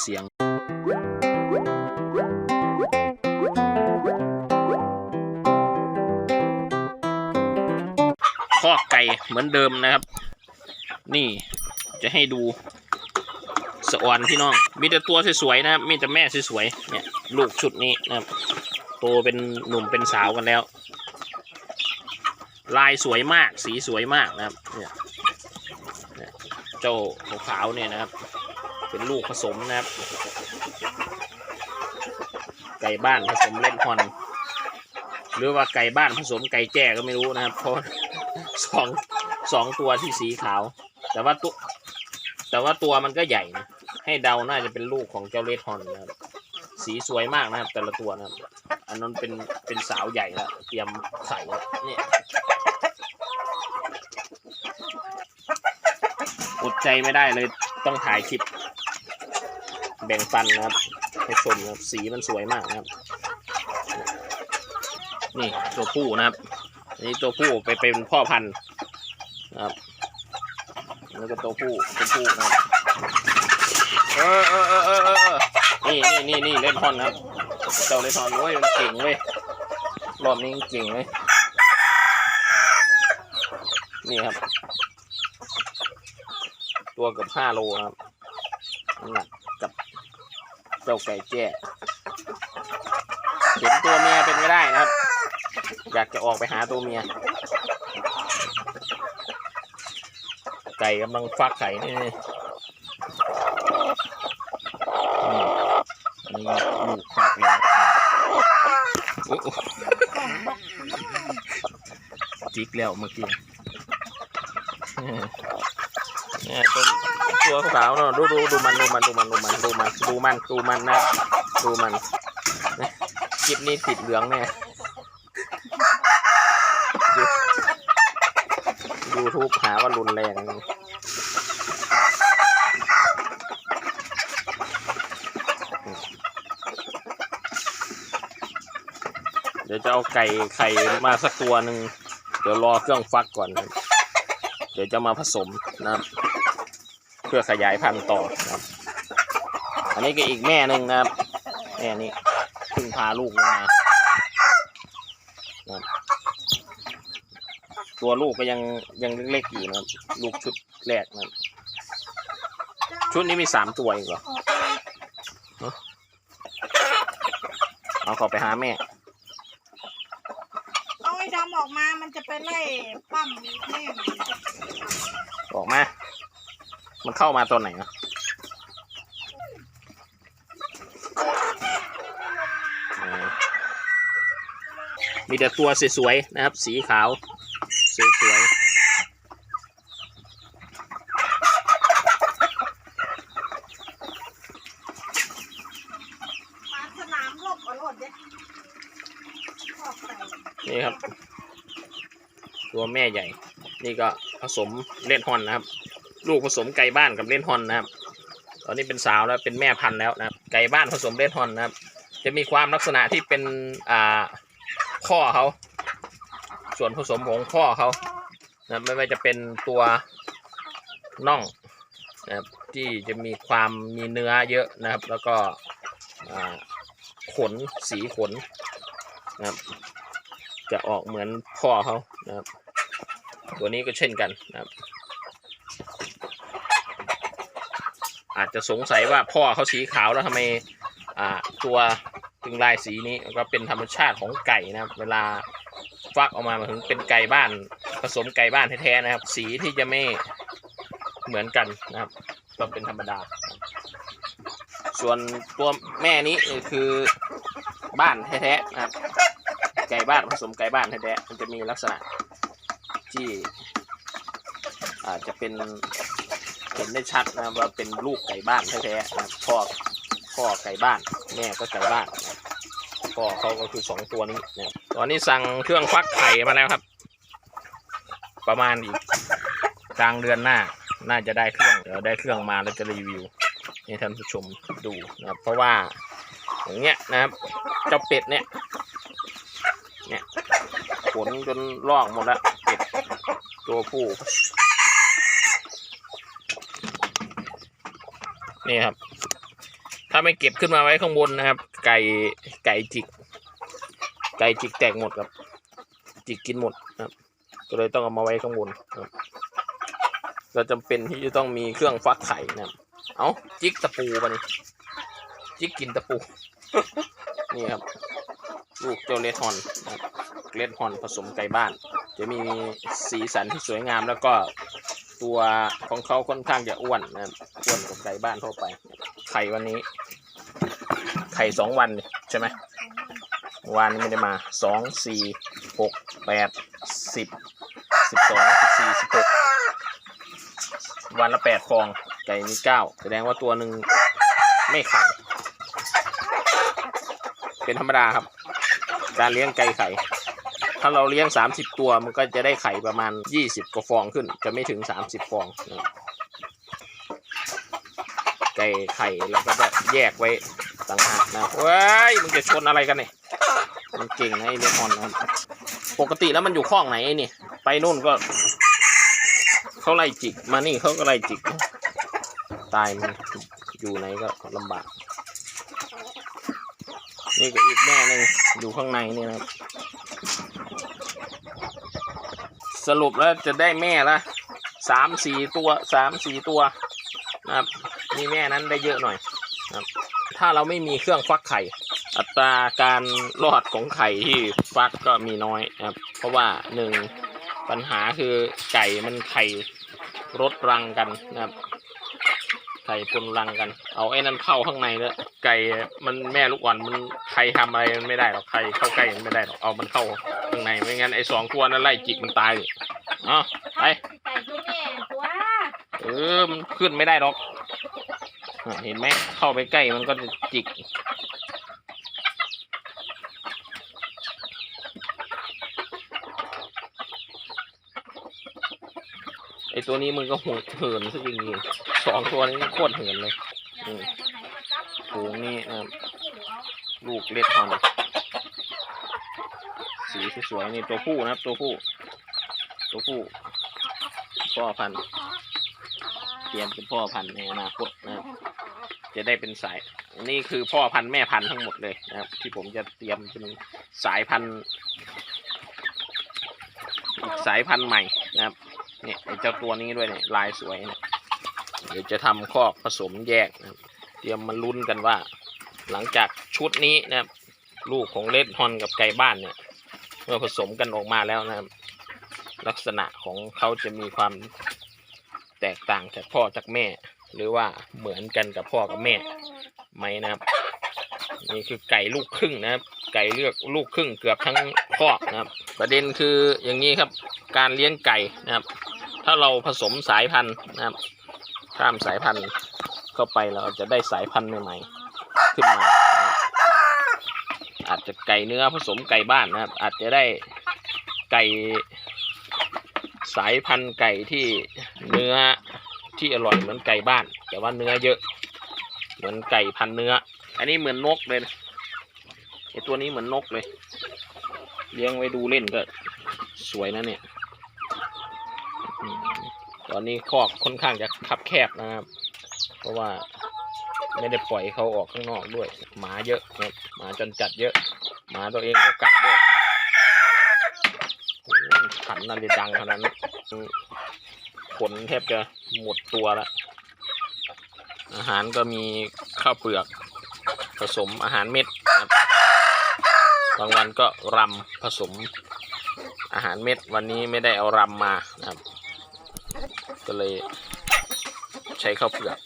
เสียงคอไก่เหมือนเดิมนะครับ นี่จะให้ดูสะออนพี่น้อง มีแต่ตัวสวยๆนะครับ มีแต่แม่สวยๆเนี่ยลูกชุดนี้นะครับโตเป็นหนุ่มเป็นสาวกันแล้ว ลายสวยมากสีสวยมากนะครับเนี่ยเจ้าขาวๆเนี่ยนะครับ เป็นลูกผสมนะครับ ไก่บ้านผสมเล่นฮอน หรือว่าไก่บ้านผสมไก่แจ้ก็ไม่รู้นะครับ เพราะสองสองตัวที่สีขาว แต่ว่าตัวแต่ว่าตัวมันก็ใหญ่นะให้เดาน่าจะเป็นลูกของเจ้าเลดฮอนนะครับ สีสวยมากนะครับ แต่ละตัวนะครับ อันนั้นเป็นเป็นสาวใหญ่แล้วเตรียมไข่แล้วเนี่ยอดใจไม่ได้เลยต้องถ่ายคลิป แบ่งปันนะครับให้ชมนะครับสีมันสวยมากนะครับ นี่ตัวผู้นะครับอันนี้ตัวผู้ไปเป็นพ่อพันธุ์นะครับ แล้วก็ตัวผู้ตัวผู้นะครับเออเออเออเออเออเนี่นี่นี่นี่เล่นฮอนนะครับเจ้าเล่นฮอนเว้ยมันเก่งเว้ยรอบนี้เก่งเว้ยนี่ครับ ตัวเกับห้าโลครับน้ำหนัก เจ้าไก่แจ้เห็นตัวเมียเป็นไม่ได้นะครับ อยากจะออกไปหาตัวเมีย ไก่กำลังฟักไข่นี่นี่ลูกฟักแล้วจิกแล้วเมื่อกี้ เนี่ยตัวตัวขาวเนาะดูดูดูมันดูมันดูมันดูมันดูมันดูมันดูมันนะดูมันนะคลิปนี้ติดเหลืองแน่ยูทูบหาว่ารุนแรงเดี๋ยวจะเอาไก่ไข่มาสักตัวหนึ่ง เดี๋ยวรอเครื่องฟักก่อน เดี๋ยวจะมาผสมนะครับ เพื่อขยายพันธุ์ต่อนะครับ อันนี้ก็อีกแม่หนึ่งนะครับแม่นี้เพิ่งพาลูกลงมานะครับตัวลูกก็ยังยังเล็กๆอยู่นะครับ ลูกชุดแรกนะครับชุดนี้มีสามตัวเองเหรอเนอะเอาเขอไปหาแม่ เอาไอ้ดำออกมา มันจะไปไล่ปั้มแม่มันออกมา มันเข้ามาตอนไหนนะมีแต่ตัวสวยๆนะครับ สีขาวสวยๆนี่ครับ ตัวแม่ใหญ่ นี่ก็ผสมเล่นฮอนนะครับ ลูกผสมไก่บ้านกับเล่นฮอนนะครับ ตอนนี้เป็นสาวแล้วเป็นแม่พันธุ์แล้วนะครับ ไก่บ้านผสมเล่นฮอนนะครับ จะมีความลักษณะที่เป็นอ่าข้อเขา ส่วนผสมของข้อเขานะไม่ว่าจะเป็นตัวน่องนะครับที่จะมีความมีเนื้อเยอะนะครับ แล้วก็ขนสีขนนะครับจะออกเหมือนพ่อเขานะครับ ตัวนี้ก็เช่นกันนะครับ อาจจะสงสัยว่าพ่อเขาสีขาวแล้วทำไมอ่าตัวถึงลายสีนี้ก็เป็นธรรมชาติของไก่นะครับ เวลาฟักออกมามาถึงเป็นไก่บ้านผสมไก่บ้านแท้ๆนะครับ สีที่จะไม่เหมือนกันนะครับก็เป็นธรรมดา ส่วนตัวแม่นี้คือบ้านแท้ๆนะครับไก่บ้านผสมไก่บ้านแท้ๆมันจะมีลักษณะที่อาจจะเป็น เห็นได้ชัดนะว่าเป็นลูกไก่บ้านแท้ๆนะพ่อพ่อไก่บ้าน แม่ก็ไก่บ้านนะพ่อเขาก็คือสองตัวนี้นะตอนนี้สั่งเครื่องฟักไข่มาแล้วครับ ประมาณอีกกลางเดือนหน้า น่าจะได้เครื่องเดี๋ยวได้เครื่องมาแล้วจะรีวิวให้ท่านผู้ชมดูนะครับเพราะว่าอย่างเงี้ยนะครับเจ้าเป็ดเนี่ยเนี่ยขนจนลอกหมดแล้วเป็ดตัวผู้ นี่ครับ ถ้าไม่เก็บขึ้นมาไว้ข้างบนนะครับ ไก่ไก่จิก ไก่จิกแตกหมดครับ จิกกินหมดนะครับ ก็เลยต้องเอามาไว้ข้างบนครับก็จำเป็นที่จะต้องมีเครื่องฟักไข่นะครับเอาจิกตะปูมานี่จิกกินตะปู นี่ครับ ลูกเจ้าเลดฮอนเลดฮอนผสมไก่บ้าน จะมีสีสันที่สวยงามแล้วก็ ตัวของเขาค่อนข้างจะอ้วนนะครับอ้วนกว่าไก่บ้านทั่วไป ไข่วันนี้ ไข่สองวันใช่ไหมวานนี้ไม่ได้มาสองสี่หกแปดสิบสิบสองสิบสี่สิบหกวันละแปดฟองไก่มีเก้าแสดงว่าตัวหนึ่งไม่ไข่เป็นธรรมดาครับ การเลี้ยงไก่ไข่ ถ้าเราเลี้ยงสามสิบตัวมันก็จะได้ไข่ประมาณยี่สิบกว่าฟองขึ้น จะไม่ถึงสามสิบฟองนะไก่ไข่เราก็จะแยกไว้ต่างหากนะเว้ยมึงจะชนอะไรกันเนี่ยมันเก่งนะไอ้เลมอนนะปกติแล้วมันอยู่ข้องไหนไอ้นี่ไปนู่นก็เขาไล่จิกมานี่เขาก็ไล่จิก ตายมันอยู่ไหนก็ลำบาก นี่ก็อีกแม่หนึ่งอยู่ข้างในนี่นะครับ สรุปแล้วจะได้แม่ละสามสี่ตัวสามสี่ตัวนะครับมีแม่นั้นได้เยอะหน่อยนะครับถ้าเราไม่มีเครื่องฟักไข่ อัตราการรอดของไข่ที่ฟักก็มีน้อยนะครับ เพราะว่าหนึ่งปัญหาคือไก่มันไข่รดรังกันนะครับ ไข่ปนรังกัน เอาไอ้นั่นเข้าข้างในแล้วไก่มันแม่ลูกอ่อนมันใครทำอะไรมันไม่ได้หรอกใครเข้าใกล้มันไม่ได้หรอกเอามันเข้า ข้างในไม่งั้นไอ้สองตัวนั้นไล่จิกมันตายเลยเอ๋อไป ไก่ตัวแม่ตัวเออมันขึ้นไม่ได้หรอกอะเห็นไหมเข้าไปใกล้มันก็จะจิก ไอตัวนี้มันก็หดเหินซะจริงๆสองตัวนี้โคตรเหินเลยอืมฝูงนี่นะครับ ลูกเล็ดฮอน สีสวยๆนี่ตัวผู้นะครับ ตัวผู้ ตัวผู้ พ่อพันธุ์เตรียมเป็นพ่อพันธุ์ในอนาคตนะครับ จะได้เป็นสาย นี่คือพ่อพันธุ์แม่พันธุ์ทั้งหมดเลยนะครับ ที่ผมจะเตรียมเป็นสายพันธุ์อีกสายพันธุ์ใหม่นะครับ เนี่ยไอเจ้าตัวนี้ด้วยเนี่ยลายสวยเยเดี๋ยวจะทำคอกผสมแยกนะครับ เตรียมมาลุ้นกันว่า หลังจากชุดนี้นะครับ ลูกของเลดฮอนกับไก่บ้านเนี่ย มื่อผสมกันออกมาแล้วนะครับ ลักษณะของเขาจะมีความแตกต่างจากพ่อจากแม่ หรือว่าเหมือนกันกับพ่อกับแม่ไหมนะครับ นี่คือไก่ลูกครึ่งนะครับ ไก่เลือกลูกครึ่งเกือบทั้งคอกนะครับ ประเด็นคืออย่างนี้ครับ การเลี้ยงไก่นะครับ ถ้าเราผสมสายพันธุ์นะครับ ข้ามสายพันธุ์เข้าไปเราจะได้สายพันธุ์ใหม่ๆขึ้นมา อาจจะไก่เนื้อผสมไก่บ้านนะครับ อาจจะได้ไก่สายพันธุ์ไก่ที่เนื้อที่อร่อยเหมือนไก่บ้าน แต่ว่าเนื้อเยอะ เหมือนไก่พันเนื้อ อันนี้เหมือนนกเลยนะไอตัวนี้เหมือนนกเลย เลี้ยงไว้ดูเล่นก็สวยนะเนี่ยตอนนี้คอกค่อนข้างจะคับแคบนะครับ เพราะว่า ไม่ได้ปล่อยเขาออกข้างนอกด้วย หมาเยอะครับหมาจนจัดเยอะ หมาตัวเองก็กัดด้วยอ้ยขันอะไรดังขนาดนั้นขนแทบจะหมดตัวละ อาหารก็มีข้าวเปลือก ผสมอาหารเม็ดครับบางวันก็รำผสมอาหารเม็ดวันนี้ไม่ได้เอารำมานะครับ ก็เลยใช้ข้าวเปลือก